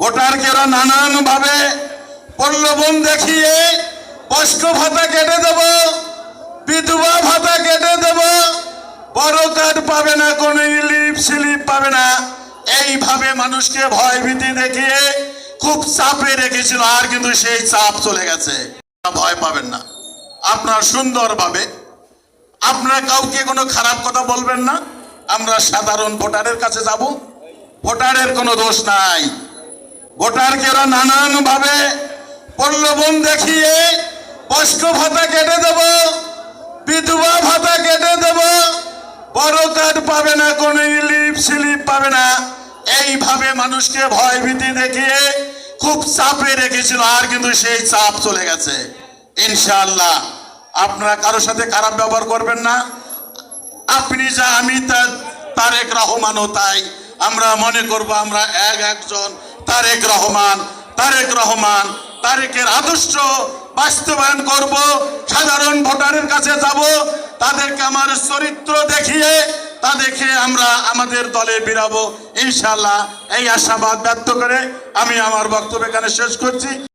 ভোটারকেরা নানান ভাবে প্রলোভন দেখিয়ে বয়স্ক ভাতা কেটে দেব, বিধবা ভাতা কেটে দেব, বড় কার্ড পাবে না, কোনো লিপ স্লিপ পাবে না। এইভাবে মানুষকে ভয় ভীতি দেখিয়ে খুব চাপে রেখেছিল, আর কিন্তু সেই চাপ চলে গেছে। ভয় পাবেন না। আপনার সুন্দরভাবে, আপনারা কাউকে কোনো খারাপ কথা বলবেন না। আমরা সাধারণ ভোটারের কাছে যাব। ভোটারের কোনো দোষ নাই। ভোটারকেরা নানান ভাবে প্রলোভন দেখিয়ে বয়স্ক ভাতা কেটে দেব, বিধবা ভাতা কেটে দেব, বড় কার্ড পাবে না, কোনো লিপ স্লিপ পাবে না। এইভাবে মানুষকে ভয় ভীতি দেখিয়ে খুব চাপে রেখেছিল, আর কিন্তু সেই চাপ চলে গেছে। ইনশাআল্লাহ, আপনারা কারোর সাথে খারাপ ব্যবহার করবেন না। আপনি যা, আমি তারেক রহমানও তাই। আমরা মনে করব আমরা এক একজন তারেক রহমান তারেক রহমান, তারেকের আদর্শ বাস্তবায়ন করব, সাধারণ ভোটারের কাছে যাব, তাদেরকে আমার চরিত্র দেখিয়ে তাদেরকে আমরা আমাদের দলে বিরাবো ইনশাল্লাহ এই আশাবাদ ব্যক্ত করে আমি আমার বক্তব্য এখানে শেষ করছি।